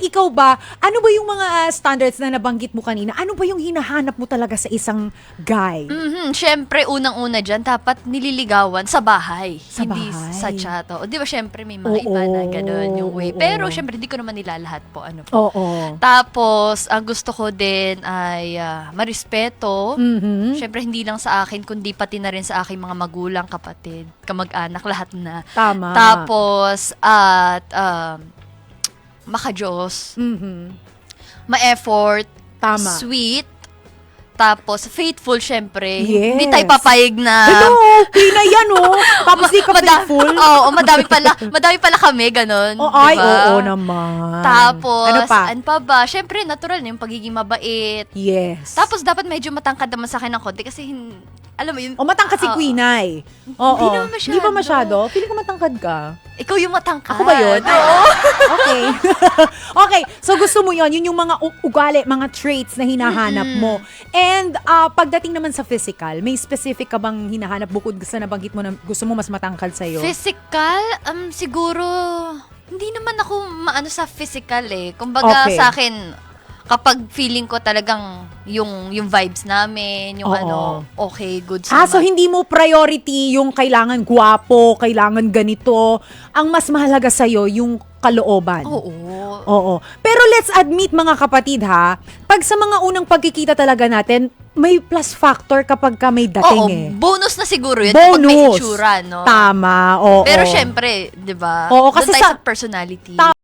Ikaw ba, ano ba yung mga ah, standards na nabanggit mo kanina? Ano ba yung hinahanap mo talaga sa isang guy? Mhm, syempre unang-una diyan dapat nililigawan sa bahay, Sa hindi bahay. sa chat. O, 'di ba syempre may mga Oo, iba na gano'n yung way. oo. Pero syempre hindi ko naman nilalahat po ano po. Oo. Tapos, ang gusto ko din ay ah, marespeto. Mhm. Syempre hindi lang sa akin kundi pati na rin sa aking mga magulang, kapatid, kamag-anak, lahat na. Tama. Tapos at um makajos, Mhm. ma-effort, Tama. sweet, tapos faithful syempre. Yes. Hindi tayo papayag na Hello, okay na yan oh. Tapos di ka Mada- faithful. Oo, madami pala, madami pala kami ganun. Oh, ay, diba? oo naman. Tapos, ano pa? ano pa ba? Syempre, natural na yung pagiging mabait. yes. Tapos, dapat medyo matangkad naman sa akin ng konti kasi, hin- alam mo yun, o matangkad si Oo. Queen Ay. Oo. Hindi naman masyado. Hindi ba masyado? Feeling ko matangkad ka. ikaw yung matangkad. Ako ba yun? Oo. Okay. okay. So gusto mo yon Yun yung mga u- ugali, mga traits na hinahanap mo. And ah, pagdating naman sa physical, may specific ka bang hinahanap bukod sa nabanggit mo na gusto mo mas matangkad sa'yo? Physical, um, siguro, hindi naman ako maano sa physical eh. Kumbaga Okay. sa akin, kapag feeling ko talagang yung yung vibes namin, yung Oo. ano, okay, good Ah, so hindi mo priority yung kailangan gwapo, kailangan ganito. Ang mas mahalaga sa'yo, yung kalooban. Oo. Oo. Pero let's admit mga kapatid ha, pag sa mga unang pagkikita talaga natin, may plus factor kapag ka may dating Oo, eh. bonus na siguro yun kapag may Bonus. itsura, no? Tama, oo. Pero syempre, di ba? Oo, doon kasi tayo sa- personality. Ta-